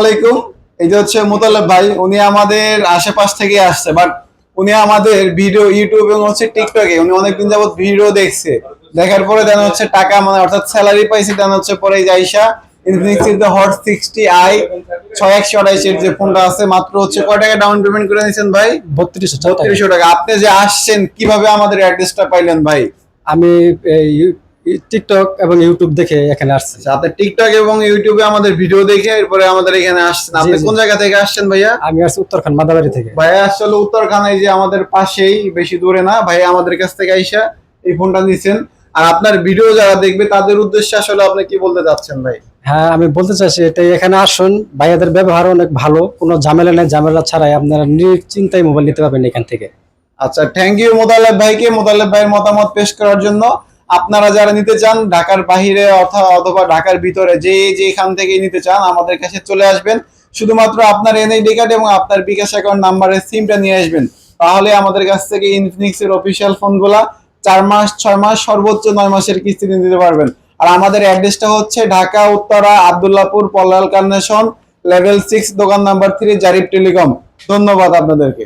আলাইকুম। যে হচ্ছে মোতালেব ভাই উনি আমাদের আশেপাশ থেকে আসছে বাট উনি আমাদের ভিডিও ইউটিউব এবং হচ্ছে টিকটকে উনি অনেকদিন যাবত ভিডিও দেখছে। দেখার পরে দেন হচ্ছে টাকা মানে অর্থাৎ স্যালারি পাইছে দেন হচ্ছে পরে এই যে আইসা ইনফিনিক্স এর হট সিক্সটি আই ছয় একশো আড়াইশের যে ফোনটা আছে মাত্র হচ্ছে কয় টাকা ডাউন পেমেন্ট করে নিয়েছেন ভাই? বত্রিশশো বত্রিশশো টাকা। আপনি যে আসছেন কীভাবে আমাদের অ্যাড্রেসটা পাইলেন ভাই? আমি টিকটক এবং ইউটিউব দেখে এখানে আসছি। আচ্ছা, আপনি টিকটক এবং ইউটিউবে আমাদের ভিডিও দেখে এরপরে আমাদের এখানে আসছেন। আপনি কোন জায়গা থেকে আসছেন ভাইয়া? আমি আসছি উত্তরখান মাদাবাড়ি থেকে। ভাইয়া আসলে উত্তরখানায় যে আমাদের পাশেই বেশি দূরে না। ভাইয়া আমাদের কাছ থেকে আইসা এই ফোনটা নিছেন। আর আপনার ভিডিও যারা দেখবে তাদের উদ্দেশ্যে আসলে আপনি কি বলতে চাচ্ছেন ভাই? হ্যাঁ আমি বলতে চাইছি এটাই এখানে আসুন। ভাইয়াদের ব্যবহার অনেক ভালো কোনো ঝামেলা নেই ঝামেলা ছাড়াই আপনারা নিশ্চিন্তায় মোবাইল নিতে পারবেন এখান থেকে। আচ্ছা থ্যাংক ইউ মোতালেব ভাইকে মোতালেব ভাইয়ের মতামত পেশ করার জন্য। আপনারা যারা নিতে চান, ঢাকার বাহিরে অথবা অথবা ঢাকার ভিতরে যে যেখান থেকে নিতে চান, আমাদের কাছে চলে আসবেন। শুধুমাত্র আপনার এনআইডি কার্ড এবং আপনার বিকাশ অ্যাকাউন্ট নাম্বারের সিমটা নিয়ে আসবেন। তাহলে আমাদের কাছ থেকে ইনফিনিক্স এর অফিসিয়াল ফোনগুলা চার মাস, ছয় মাস, সর্বোচ্চ নয় মাসের কিস্তি নিতে পারবেন। আর আমাদের অ্যাড্রেসটা হচ্ছে Dhaka, Uttara, Abdullahpur, Polwel Carnation, level six, দোকান নাম্বার থ্রি, জারিফ টেলিকম। ধন্যবাদ আপনাদেরকে।